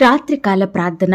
రాత్రికాల ప్రార్థన.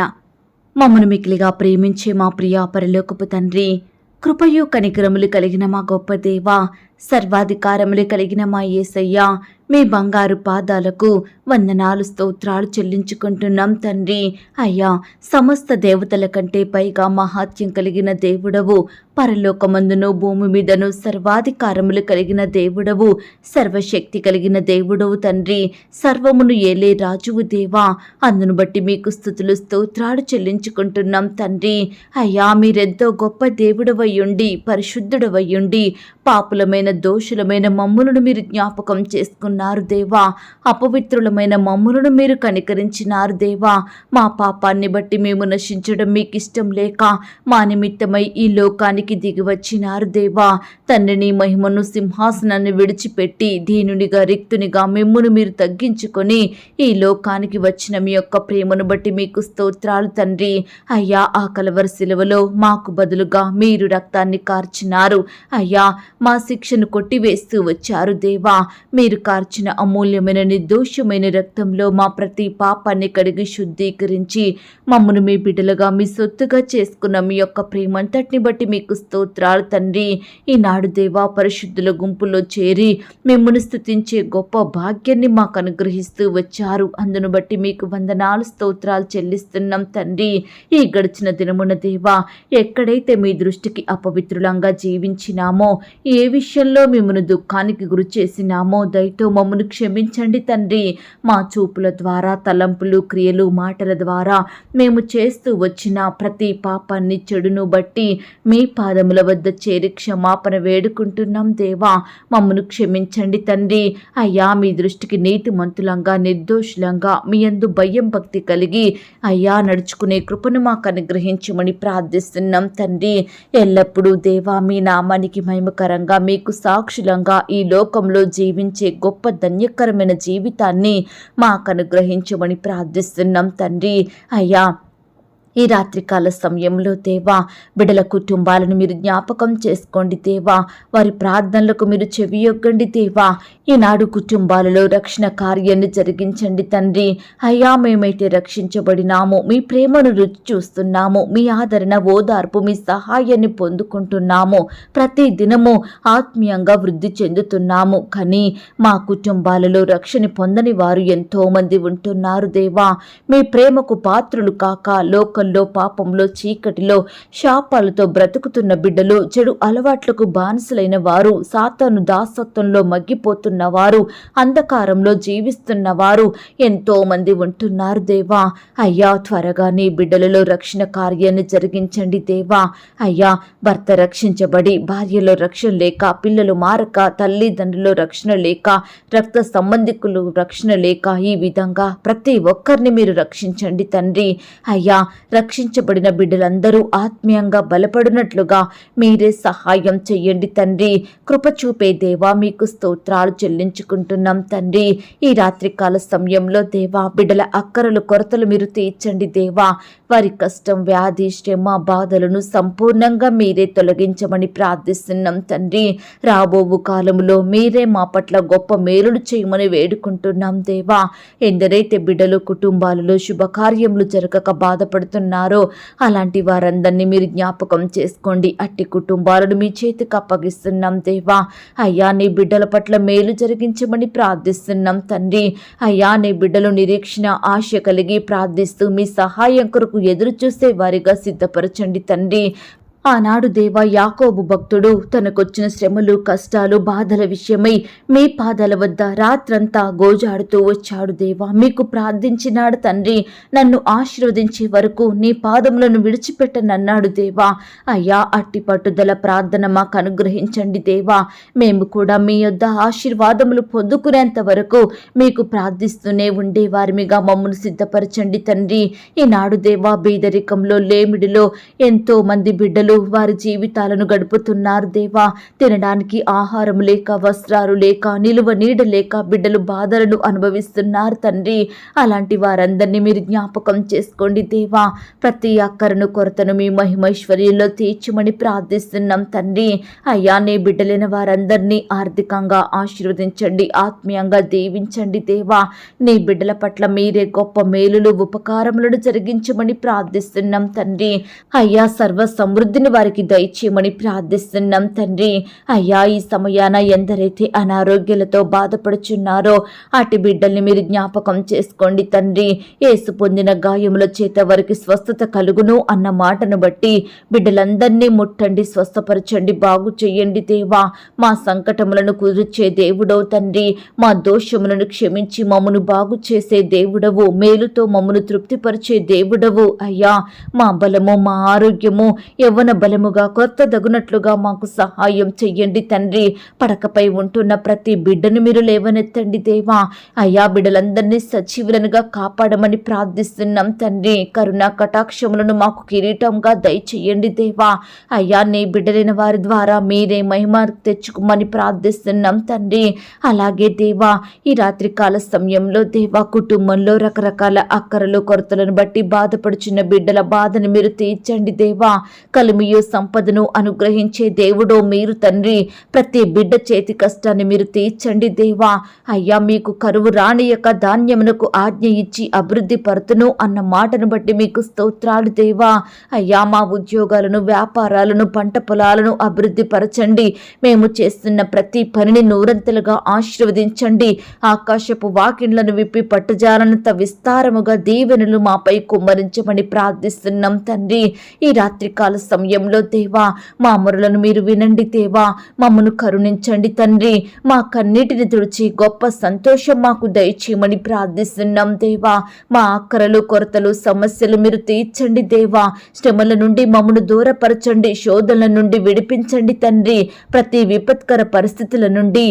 మమ్మను మికిలిగా ప్రేమించే మా ప్రియా పరలోకపు తండ్రి కృపయు కనికరములు కలిగిన మా గొప్ప దేవా సర్వాధికారములు కలిగిన మా యేసయ్య మీ బంగారు పాదాలకు వందనాలు స్తోత్రాలు చెల్లించుకుంటున్నాం తండ్రి. అయ్యా సమస్త దేవతల కంటే పైగా మహాత్యం కలిగిన దేవుడవు పరలోకమందును భూమి మీదను సర్వాధికారములు కలిగిన దేవుడవు సర్వశక్తి కలిగిన దేవుడవు తండ్రి. సర్వమును ఏలే రాజువు దేవా అందును బట్టి మీకు స్థుతులు స్తోత్రాలు చెల్లించుకుంటున్నాం తండ్రి. అయ్యా మీరెంతో గొప్ప దేవుడవయ్యుండి పరిశుద్ధుడవయ్యుండి పాపులమైన దోషులమైన మమ్ములను మీరు జ్ఞాపకం చేసుకున్నారు దేవా. అపవిత్రులమైన మమ్ములను మీరు కనికరించినారు దేవా. మా పాపాన్ని బట్టి మేము నశించడం మీకు ఇష్టం లేక మా నిమిత్తమై ఈ లోకానికి దిగి వచ్చినారు దేవా. తండ్రిని మహిమను సింహాసనాన్ని విడిచిపెట్టి దీనునిగా రిక్తునిగా మిమ్మును మీరు తగ్గించుకొని ఈ లోకానికి వచ్చిన మీ యొక్క ప్రేమను బట్టి మీకు స్తోత్రాలు తండ్రి. అయ్యా ఆ కలవర శిలువలో మాకు బదులుగా మీరు రక్తాన్ని కార్చినారు. అయ్యా మా శిక్షను కొట్టివేస్తూ వచ్చారు దేవా. మీరు కార్చిన అమూల్యమైన నిర్దోషమైన రక్తంలో మా ప్రతి పాపాన్ని కడిగి శుద్ధీకరించి మమ్మను మీ బిడ్డలుగా మీ సొత్తుగా చేసుకున్న మీ యొక్క ప్రేమంతటిని బట్టి మీకు స్తోత్రాలు తండ్రి. ఈనాడు దేవా పరిశుద్ధుల గుంపులో చేరి మిమ్మల్ని స్థుతించే గొప్ప భాగ్యాన్ని మాకు అనుగ్రహిస్తూ వచ్చారు. అందును బట్టి మీకు వందనాలు స్తోత్రాలు చెల్లిస్తున్నాం తండ్రి. ఈ గడిచిన దినమున దేవా ఎక్కడైతే మీ దృష్టికి అపవిత్రులంగా జీవించినామో ఏ విషయంలో మిమ్మల్ని దుఃఖానికి గురి చేసినామో దయతో మమ్మను క్షమించండి తండ్రి. మా చూపుల ద్వారా తలంపులు క్రియలు మాటల ద్వారా మేము చేస్తూ వచ్చిన ప్రతి పాపాన్ని చెడును బట్టి మీ పాదముల వద్ద చేరి క్షమాపణ వేడుకుంటున్నాం దేవా. మమ్మను క్షమించండి తండ్రి. అయ్యా మీ దృష్టికి నీతిమంతులంగా నిర్దోషులంగా మీ అందు భయం భక్తి కలిగి అయ్యా నడుచుకునే కృపను మాకు అనుగ్రహించమని ప్రార్థిస్తున్నాం తండ్రి. ఎల్లప్పుడూ దేవా మీ నామానికి మహిమకరంగా మీకు సాక్షులంగా ఈ లోకంలో జీవించే గొప్ప ధన్యకరమైన జీవితాన్ని మాకు అనుగ్రహించమని ప్రార్థిస్తున్నాం తండ్రి. అయ్యా ఈ రాత్రికాల సమయంలో దేవా బిడల కుటుంబాలను మీరు జ్ఞాపకం చేసుకోండి దేవా. వారి ప్రార్థనలకు మీరు చెవియొగ్గండి దేవా. ఈనాడు కుటుంబాలలో రక్షణ కార్యాన్ని జరిగించండి తండ్రి. అయ్యా మేమైతే రక్షించబడినాము మీ ప్రేమను రుచి చూస్తున్నాము మీ ఆదరణ ఓదార్పు మీ సహాయాన్ని పొందుకుంటున్నాము. ప్రతి దినము ఆత్మీయంగా వృద్ధి చెందుతున్నాము. కానీ మా కుటుంబాలలో రక్షణ పొందని వారు ఎంతోమంది ఉంటున్నారు దేవా. మీ ప్రేమకు పాత్రులు కాక లోకంలో పాపంలో చీకటిలో శాపాలతో బ్రతుకుతున్న బిడ్డలు చెడు అలవాట్లకు బానిసలైన వారు సాతాను దాసత్వంలో మగ్గిపోతున్న వారు అంధకారంలో జీవిస్తున్న వారు ఎంతో మంది ఉంటున్నారు దేవా. అయ్యా త్వరగా నీ బిడ్డలలో రక్షణ కార్యాన్ని జరిగించండి దేవా. అయ్యా భర్త రక్షించబడి భార్యలో రక్షణ లేక పిల్లలు మారక తల్లిదండ్రులు రక్షణ లేక రక్త సంబంధికులు రక్షణ లేక ఈ విధంగా ప్రతి ఒక్కరిని మీరు రక్షించండి తండ్రి. అయ్యా రక్షించబడిన బిడ్డలందరూ ఆత్మీయంగా బలపడినట్లుగా మీరే సహాయం చెయ్యండి తండ్రి. కృప చూపే దేవా మీకు స్తోత్రాలు చెల్లించుకుంటున్నాం తండ్రి. ఈ రాత్రికాల సమయంలో దేవా బిడ్డల అక్కరలు కొరతలు మీరు తీర్చండి దేవా. వారి కష్టం వ్యాధి శ్రమ బాధలను సంపూర్ణంగా మీరే తొలగించమని ప్రార్థిస్తున్నాం తండ్రి. రాబోవు కాలంలో మీరే మా పట్ల గొప్ప మేలులు చేయమని వేడుకుంటున్నాం దేవా. ఎందరైతే బిడ్డలు కుటుంబాలలో శుభకార్యములు జరగక బాధపడుతున్నారు అలాంటి వారందరినీ మీరు జ్ఞాపకం చేసుకోండి. అట్టి కుటుంబాలను మీ చేతికి అప్పగిస్తున్నాం దేవా. అయ్యా నీ బిడ్డల పట్ల మేలు జరిగించమని ప్రార్థిస్తున్నాం తండ్రి. అయ్యా నీ బిడ్డలు నిరీక్షణ ఆశ కలిగి ప్రార్థిస్తూ మీ సహాయం కొరకు ఎదురు చూసే వారిగా సిద్ధపరచండి తండ్రి. ఆనాడు దేవ యాకోబు భక్తుడు తనకొచ్చిన శ్రమలు కష్టాలు బాధల విషయమై మీ పాదాల వద్ద రాత్రంతా గోజాడుతూ వచ్చాడు దేవా. మీకు ప్రార్థించినాడు తండ్రి నన్ను ఆశీర్వదించే వరకు నీ పాదములను విడిచిపెట్టనన్నాడు దేవా. అయ్యా అట్టి పట్టుదల ప్రార్థన మాకు అనుగ్రహించండి దేవా. మేము కూడా మీ యొద్ద ఆశీర్వాదములు పొందుకునేంత వరకు మీకు ప్రార్థిస్తూనే ఉండేవారిమిగా మమ్మల్ని సిద్ధపరచండి తండ్రి. ఈనాడు దేవా బీదరికంలో లేమిడిలో ఎంతో మంది బిడ్డలు బిడ్డలు వారి జీవితాలను గడుపుతున్నారు దేవా. తినడానికి ఆహారం లేక వస్త్రాలు లేక నిలువ నీడ లేక బిడ్డలు బాధలను అనుభవిస్తున్నారు తండ్రి. అలాంటి వారందరినీ మీరు జ్ఞాపకం చేసుకోండి దేవా. ప్రతి అక్కరను కొరతను మీ మహిమైశ్వర్యంలో తీర్చమని ప్రార్థిస్తున్నాం తండ్రి. అయ్యా నీ బిడ్డలైన వారందరినీ ఆర్థికంగా ఆశీర్వదించండి ఆత్మీయంగా దీవించండి దేవా. నీ బిడ్డల పట్ల మీరే గొప్ప మేలులు ఉపకారములను జరిగించమని ప్రార్థిస్తున్నాం తండ్రి. అయ్యా సర్వ సమృద్ధి సమృద్ధిని వారికి దయచేయమని ప్రార్థిస్తున్నాం తండ్రి. అయ్యా ఈ సమయాన ఎందరైతే అనారోగ్యాలతో బాధపడుచున్నారో అటు బిడ్డల్ని మీరు జ్ఞాపకం చేసుకోండి తండ్రి. ఏసు పొందిన గాయముల చేత వారికి స్వస్థత కలుగును అన్న మాటను బట్టి బిడ్డలందరినీ ముట్టండి స్వస్థపరచండి బాగు చెయ్యండి దేవా. మా సంకటములను కుదిర్చే దేవుడవు తండ్రి. మా దోషములను క్షమించి మమ్మను బాగు చేసే దేవుడవు. మేలుతో మమ్మను తృప్తిపరిచే దేవుడవు అయ్యా. మా బలము మా ఆరోగ్యము యవ్వన బలముగా కొత్త దగునట్లుగా మాకు సహాయం చెయ్యండి తండ్రి. పడకపై ఉంటున్న ప్రతి బిడ్డను మీరు లేవనెత్తండి దేవా. అయ్యా బిడ్డలందరినీ సజీవులనుగా కాపాడమని ప్రార్థిస్తున్నాం తండ్రి. కరుణా కటాక్షములను మాకు కిరీటంగా దయచేయండి దేవా. అయ్యా నీ బిడ్డలైన వారి ద్వారా మీరే మహిమ తెచ్చుకోమని ప్రార్థిస్తున్నాం తండ్రి. అలాగే దేవా ఈ రాత్రికాల సమయంలో దేవా కుటుంబంలో రకరకాల అక్కరలు కొరతలను బట్టి బాధపడుచున్న బిడ్డల బాధను మీరు తీర్చండి దేవా. కలిమియు సంపదను అనుగ్రహించే దేవుడో మీరు తండ్రి. ప్రతి బిడ్డ చేతి కష్టాన్ని మీరు తీర్చండి దేవా. అయ్యా మీకు కరువు రాని యొక్క ధాన్యమునకు ఆజ్ఞ ఇచ్చి అభివృద్ధి పరుతును అన్న మాటను బట్టి మీకు స్తోత్రాలు దేవా. అయ్యా మా ఉద్యోగాలను వ్యాపారాలను పంట పొలాలను అభివృద్ధి పరచండి. మేము చేస్తున్న ప్రతి పనిని నూరంతలుగా ఆశీర్వదించండి. ఆకాశపు వాకిండ్లను విప్పి పట్టుజాలనంత విస్తారముగా దీవెనలు మాపై కుమ్మరించమని ప్రార్థిస్తున్నాం తండ్రి. ఈ రాత్రికాల సమయం సమయంలో దేవా మా మొరలను మీరు వినండి దేవా మమ్మను కరుణించండి తండ్రి. మా కన్నీటిని తుడిచి గొప్ప సంతోషం మాకు దయచేయమని ప్రార్థిస్తున్నాం దేవా. మా అక్కరలు కొరతలు సమస్యలు మీరు తీర్చండి దేవా. శ్రమల నుండి మమ్మను దూరపరచండి శోధనల నుండి విడిపించండి తండ్రి. ప్రతి విపత్కర పరిస్థితుల నుండి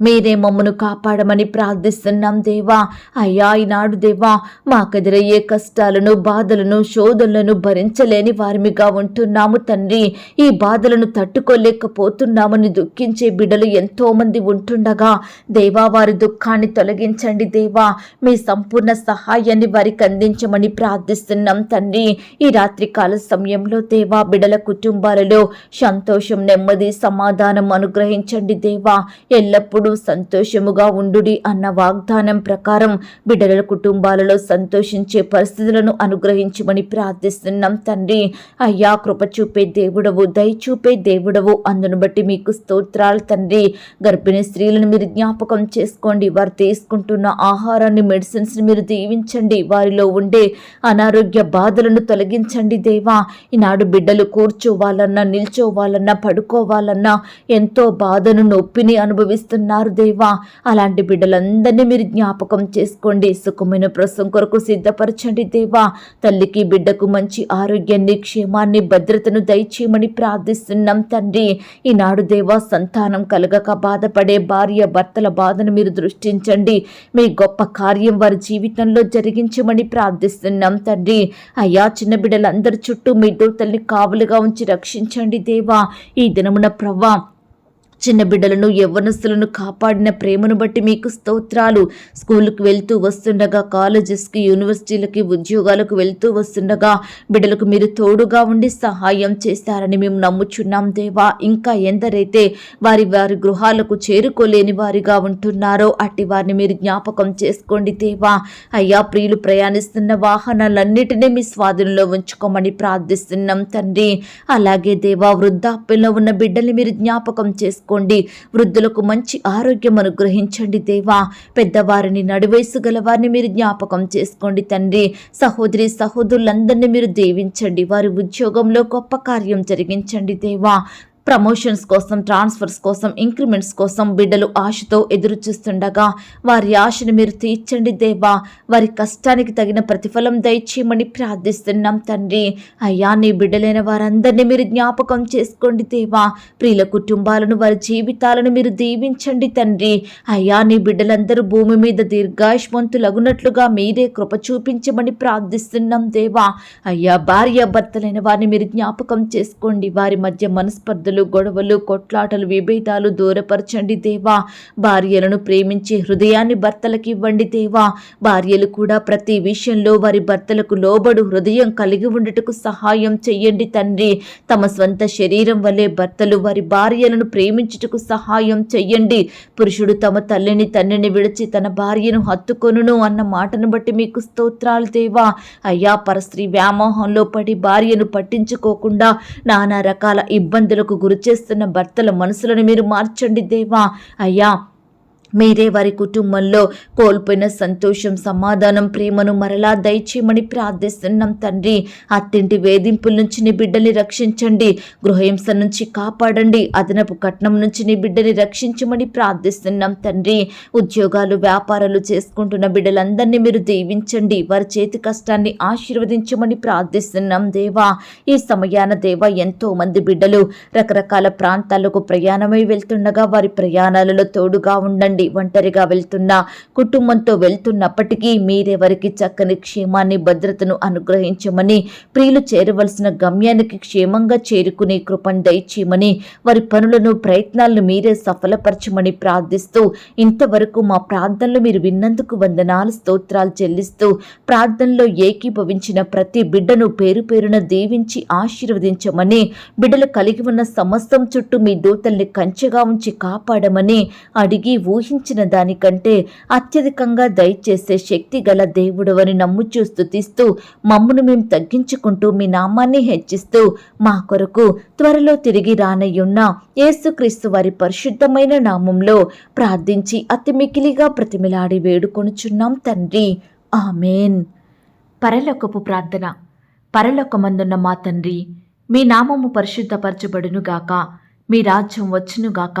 మీరే మమ్మను కాపాడమని ప్రార్థిస్తున్నాం దేవా. అయ్యా ఈనాడు దేవా మాకెదురయ్యే కష్టాలను బాధలను శోధనలను భరించలేని వారిమిగా ఉంటున్నాము తండ్రి. ఈ బాధలను తట్టుకోలేకపోతున్నామని దుఃఖించే బిడ్డలు ఎంతోమంది ఉంటుండగా దేవా వారి దుఃఖాన్ని తొలగించండి దేవా. మీ సంపూర్ణ సహాయాన్ని వారికి అందించమని ప్రార్థిస్తున్నాం తండ్రి. ఈ రాత్రికాల సమయంలో దేవా బిడల కుటుంబాలలో సంతోషం నెమ్మది సమాధానం అనుగ్రహించండి దేవా. ఎల్లప్పుడూ సంతోషముగా ఉండుడి అన్న వాగ్దానం ప్రకారం బిడ్డల కుటుంబాలలో సంతోషించే పరిస్థితులను అనుగ్రహించమని ప్రార్థిస్తున్నాం తండ్రి. అయ్యా కృప చూపే దేవుడవు దయ చూపే దేవుడవు. అందును బట్టి మీకు స్తోత్రాలు తండ్రి. గర్భిణీ స్త్రీలను మీరు జ్ఞాపకం చేసుకోండి. వారు తీసుకుంటున్న ఆహారాన్ని మెడిసిన్స్ని మీరు దీవించండి. వారిలో ఉండే అనారోగ్య బాధలను తొలగించండి దేవా. ఈనాడు బిడ్డలు కూర్చోవాలన్నా నిల్చోవాలన్నా పడుకోవాలన్నా ఎంతో బాధను నొప్పిని అనుభవిస్తున్నారు. దేవా. అలాంటి బిడ్డలందరినీ మీరు జ్ఞాపకం చేసుకోండి. సుఖమైన ప్రసం కొరకు సిద్ధపరచండి దేవా. తల్లికి బిడ్డకు మంచి ఆరోగ్యాన్ని క్షేమాన్ని భద్రతను దయచేయమని ప్రార్థిస్తున్నాం తండ్రి. ఈనాడు దేవా సంతానం కలగక బాధపడే భార్య భర్తల బాధను మీరు దృష్టించండి. మీ గొప్ప కార్యం వారి జీవితంలో జరిగించమని ప్రార్థిస్తున్నాం తండ్రి. అయ్యా చిన్న బిడ్డలందరి చుట్టూ మీ దూతల్ని కావులుగా ఉంచి రక్షించండి దేవా. ఈ దినమున ప్రవ్వా చిన్న బిడ్డలను యవ్వనస్తులను కాపాడిన ప్రేమను బట్టి మీకు స్తోత్రాలు. స్కూల్కి వెళ్తూ వస్తుండగా కాలేజెస్కి యూనివర్సిటీలకి ఉద్యోగాలకు వెళ్తూ వస్తుండగా బిడ్డలకు మీరు తోడుగా ఉండి సహాయం చేస్తారని మేము నమ్ముచున్నాం దేవా. ఇంకా ఎందరైతే వారి వారి గృహాలకు చేరుకోలేని వారిగా ఉంటున్నారో అట్టి వారిని మీరు జ్ఞాపకం చేసుకోండి దేవా. అయ్యా ప్రియులు ప్రయాణిస్తున్న వాహనాలన్నిటినీ మీ స్వాధీనంలో ఉంచుకోమని ప్రార్థిస్తున్నాం తండ్రి. అలాగే దేవా వృద్ధాప్యంలో ఉన్న బిడ్డల్ని మీరు జ్ఞాపకం చేసుకోండి వృద్ధులకు మంచి ఆరోగ్యం అనుగ్రహించండి దేవా. పెద్దవారిని నడివయసు గల వారిని మీరు జ్ఞాపకం చేసుకోండి తండ్రి. సహోదరి సహోదరులందరినీ మీరు దీవించండి. వారి ఉద్యోగంలో గొప్ప కార్యం జరిగించండి దేవా. ప్రమోషన్స్ కోసం ట్రాన్స్ఫర్స్ కోసం ఇంక్రిమెంట్స్ కోసం బిడ్డలు ఆశతో ఎదురు చూస్తుండగా వారి ఆశను మీరు తీర్చండి దేవా. వారి కష్టానికి తగిన ప్రతిఫలం దయచేయమని ప్రార్థిస్తున్నాం తండ్రి. అయ్యా నీ బిడ్డలైన వారందరినీ మీరు జ్ఞాపకం చేసుకోండి దేవా. ప్రియుల కుటుంబాలను వారి జీవితాలను మీరు దీవించండి తండ్రి. అయ్యా నీ బిడ్డలందరూ భూమి మీద దీర్ఘాయుష్మంతులగునట్లుగా మీరే కృప చూపించమని ప్రార్థిస్తున్నాం దేవా. అయ్యా భార్య భర్తలైన వారిని మీరు జ్ఞాపకం చేసుకోండి. వారి మధ్య మనస్పర్ధలు గొడవలు కొట్లాటలు విభేదాలు దూరపరచండి దేవా. భార్యలను ప్రేమించి హృదయాన్ని భర్తలకు ఇవ్వండి దేవా. భార్యలు కూడా ప్రతి విషయంలో వారి భర్తలకు లోబడు హృదయం కలిగి ఉండటకు సహాయం చెయ్యండి తండ్రి. తమ స్వంత శరీరం వలె భర్తలు వారి భార్యలను ప్రేమించుటకు సహాయం చెయ్యండి. పురుషుడు తమ తల్లిని తండ్రిని విడిచి తన భార్యను హత్తుకొనును అన్న మాటను బట్టి మీకు స్తోత్రాలు దేవా. అయ్యా పరస్త్రీ వ్యామోహంలో పడి భార్యను పట్టించుకోకుండా నానా రకాల ఇబ్బందులకు గురిచేస్తున్న భర్తల మనసులను మీరు మార్చండి దేవా. అయ్యా మీరే వారి కుటుంబంలో కోల్పోయిన సంతోషం సమాధానం ప్రేమను మరలా దయచేయమని ప్రార్థిస్తున్నాం తండ్రి. అత్తింటి వేధింపుల నుంచి నీ బిడ్డని రక్షించండి. గృహహింస నుంచి కాపాడండి. అదనపు కట్నం నుంచి నీ బిడ్డని రక్షించమని ప్రార్థిస్తున్నాం తండ్రి. ఉద్యోగాలు వ్యాపారాలు చేసుకుంటున్న బిడ్డలందరినీ మీరు దీవించండి. వారి చేతి కష్టాన్ని ఆశీర్వదించమని ప్రార్థిస్తున్నాం దేవా. ఈ సమయాన దేవా ఎంతో మంది బిడ్డలు రకరకాల ప్రాంతాలకు ప్రయాణమై వెళ్తుండగా వారి ప్రయాణాలలో తోడుగా ఉండండి. ఒంటరిగా వెళ్తున్న కుటుంబంతో వెళ్తున్నప్పటికీ మీరే వారికి చక్కని క్షేమాన్ని భద్రతను అనుగ్రహించమని ప్రియులు చేరవలసిన గమ్యానికి క్షేమంగా చేరుకునే కృపను దయచేయమని వారి పనులను ప్రయత్నాలను మీరే సఫలపరచమని ప్రార్థిస్తూ ఇంతవరకు మా ప్రార్థనలు మీరు విన్నందుకు వందనాలు స్తోత్రాలు చెల్లిస్తూ ప్రార్థనలో ఏకీభవించిన ప్రతి బిడ్డను పేరు పేరున దీవించి ఆశీర్వదించమని బిడ్డలు కలిగి ఉన్న సమస్తం చుట్టూ మీ దూతల్ని కంచెగా ఉంచి కాపాడమని అడిగి ఊహి ఊహించిన దానికంటే అత్యధికంగా దయచేసే శక్తి గల దేవుడవని నమ్ముచూ స్థుతిస్తూ మమ్మును మేము తగ్గించుకుంటూ మీ నామాన్ని హెచ్చిస్తూ మా కొరకు త్వరలో తిరిగి రానయ్యున్న యేసుక్రీస్తు వారి పరిశుద్ధమైన నామంలో ప్రార్థించి అతి మికిలిగా ప్రతిమిలాడి వేడుకొనుచున్నాం తండ్రి. ఆమెన్. పరలోకపు ప్రార్థన. పరలోకమందున్న మా తండ్రి మీ నామము పరిశుద్ధపరచబడునుగాక మీ రాజ్యం వచ్చునుగాక